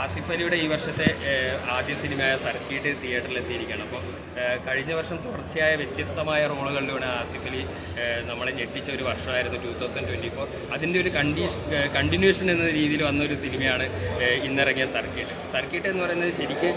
ആസിഫ് അലിയുടെ ഈ വർഷത്തെ ആദ്യ സിനിമയായ സർക്കിട്ട് തിയേറ്ററിൽ എത്തിയിരിക്കുകയാണ് അപ്പോൾ കഴിഞ്ഞ വർഷം തുടർച്ചയായ വ്യത്യസ്തമായ റോളുകളിലൂടെ ആസിഫ് അലി നമ്മളെ ഞെട്ടിച്ച ഒരു വർഷമായിരുന്നു ടൂ തൗസൻഡ് ട്വന്റി ഫോർ അതിന്റെ ഒരു കണ്ടീഷ് കണ്ടിന്യൂഷൻ എന്ന രീതിയിൽ വന്ന ഒരു സിനിമയാണ് ഇന്നിറങ്ങിയ സർക്കിട്ട്. സർക്കിട്ട് എന്ന് പറയുന്നത് ശരിക്കും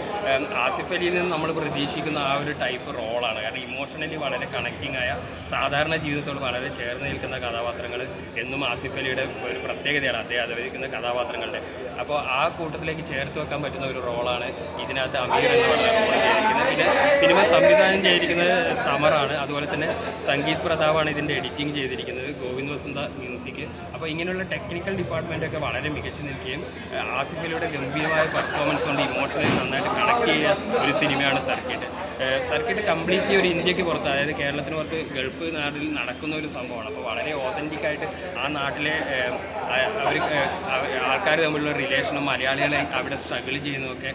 ആസിഫ് അലിയിൽ നിന്ന് നമ്മൾ പ്രതീക്ഷിക്കുന്ന ആ ഒരു ടൈപ്പ് റോളാണ് കാരണം ഇമോഷണലി വളരെ കണക്റ്റിംഗ് ആയ സാധാരണ ജീവിതത്തോട് വളരെ ചേർന്ന് നിൽക്കുന്ന കഥാപാത്രങ്ങൾ എന്നും ആസിഫ് അലിയുടെ ഒരു പ്രത്യേകതയാണ്. അദ്ദേഹം അവതരിക്കുന്ന കഥാപാത്രങ്ങളുടെ. അപ്പോൾ ആ കൂട്ടത്തിലേക്ക് ചേർത്ത് വെക്കാൻ പറ്റുന്ന ഒരു റോളാണ് ഇതിനകത്ത് അമീർ എന്ന് പറയുന്ന റോൾ ചെയ്തിരിക്കുന്നത്. പിന്നെ സിനിമ സംവിധാനം ചെയ്തിരിക്കുന്നത് തമറാണ്. അതുപോലെ തന്നെ സംഗീത് പ്രതാപാണ് ഇതിന്റെ എഡിറ്റിംഗ് ചെയ്തിരിക്കുന്നത് ഗോവിന്ദ് വസന്ത മ്യൂസിക് അപ്പോൾ ഇങ്ങനെയുള്ള ടെക്നിക്കൽ ഡിപ്പാർട്ട്മെന്റൊക്കെ വളരെ മികച്ചു നിൽക്കുകയും ആസിഫിലൂടെ ഗംഭീരമായ പെർഫോമൻസ് കൊണ്ട് ഇമോഷണലി നന്നായിട്ട് കണക്ട് ചെയ്ത ഒരു സിനിമയാണ് സർക്കിട്ട് സർക്കിട്ട് കംപ്ലീറ്റ്ലി ഒരു ഇന്ത്യയ്ക്ക് പുറത്ത് അതായത് കേരളത്തിന് പുറത്ത് ഗൾഫ് നാട്ടിൽ നടക്കുന്ന ഒരു സംഭവമാണ്. അപ്പോൾ വളരെ ഓതന്റിക് ആയിട്ട് ആ നാട്ടിലെ അവർ ആൾക്കാർ തമ്മിലുള്ള റിലേഷനും മലയാളികളെ അവിടെ സ്ട്രഗിൾ ചെയ്യുന്നതൊക്കെ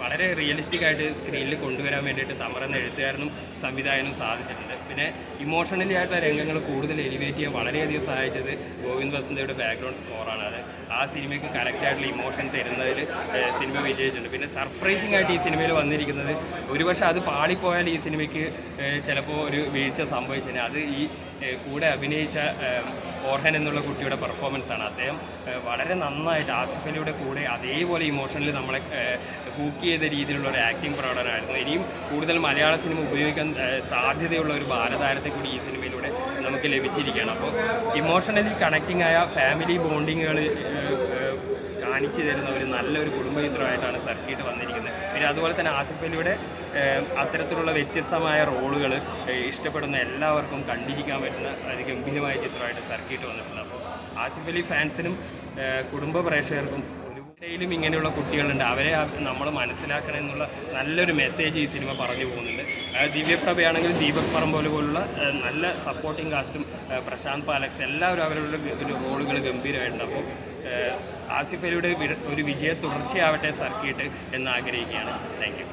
വളരെ റിയലിസ്റ്റിക് ആയിട്ട് സ്ക്രീനിൽ കൊണ്ടുവരാൻ വേണ്ടിയിട്ട് തമറെന്ന എഴുത്തുകാരനും സംവിധായകനും സാധിച്ചിട്ടുണ്ട്. പിന്നെ ഇമോഷണലി ആയിട്ടുള്ള രംഗങ്ങൾ കൂടുതൽ എലിവേറ്റ് ചെയ്യാൻ വളരെയധികം സഹായിച്ചത് ഗോവിന്ദ് വസന്തയുടെ ബാക്ക്ഗ്രൗണ്ട് സ്കോറാണ് അത് ആ സിനിമയ്ക്ക് കറക്റ്റായിട്ടുള്ള ഇമോഷൻ തരുന്നതിൽ സിനിമ വിജയിച്ചിട്ടുണ്ട്. പിന്നെ സർപ്രൈസിംഗ് ആയിട്ട് ഈ സിനിമയിൽ വന്നിരിക്കുന്നത് ഒരുപക്ഷെ അത് പാളിപ്പോയാൽ ഈ സിനിമയ്ക്ക് ചിലപ്പോൾ ഒരു വീഴ്ച സംഭവിച്ചതിന് അത് ഈ കൂടെ അഭിനയിച്ച ഓർഹൻ എന്നുള്ള കുട്ടിയുടെ പെർഫോമൻസ് ആണ്. അദ്ദേഹം വളരെ നന്നായിട്ട് ആസിഫലിയുടെ കൂടെ അതേപോലെ ഇമോഷണലി നമ്മളെ ഹൂക്ക് ചെയ്ത രീതിയിലുള്ള ഒരു ആക്ടിങ് പ്രകടനമായിരുന്നു. ഇനിയും കൂടുതൽ മലയാള സിനിമ ഉപയോഗിക്കാൻ സാധ്യതയുള്ള ഒരു ബാലതാരത്തെ കൂടി ഈ സിനിമയിലൂടെ നമുക്ക് ലഭിച്ചിരിക്കുകയാണ്. അപ്പോൾ ഇമോഷണലി കണക്റ്റിംഗ് ആയ ഫാമിലി ബോണ്ടിങ്ങുകൾ കാണിച്ചു തരുന്ന ഒരു നല്ലൊരു കുടുംബ ചിത്രമായിട്ടാണ് സർക്കിട്ട് വന്നിരിക്കുന്നത്. പിന്നെ അതുപോലെ തന്നെ ആസിഫ് അലിയുടെ അത്തരത്തിലുള്ള വ്യത്യസ്തമായ റോളുകൾ ഇഷ്ടപ്പെടുന്ന എല്ലാവർക്കും കണ്ടിരിക്കാൻ പറ്റുന്ന ഒരു ഗംഭീരമായ ചിത്രമായിട്ട് സർക്കിട്ട് വന്നിട്ടുണ്ട്. അപ്പോൾ ആസിഫ് അലി ഫാൻസിനും കുടുംബ പ്രേക്ഷകർക്കും ഒരുപാടെയും ഇങ്ങനെയുള്ള കുട്ടികളുണ്ട്. അവരെ നമ്മൾ മനസ്സിലാക്കണം എന്നുള്ള നല്ലൊരു മെസ്സേജ് ഈ സിനിമ പറഞ്ഞു പോകുന്നുണ്ട്. ദിവ്യപ്രഭയാണെങ്കിൽ ദീപക് പറമ്പോലെ പോലുള്ള നല്ല സപ്പോർട്ടിംഗ് കാസ്റ്റും പ്രശാന്ത് പാലക്സ് എല്ലാവരും അവരുടെ റോളുകൾ ഗംഭീരമായിട്ടുണ്ട്. അപ്പോൾ ആസിഫ് അലിയുടെ ഒരു വിജയ തുടർച്ചയാവട്ടെ സർക്കിട്ട് എന്ന് ആഗ്രഹിക്കുകയാണ്. താങ്ക്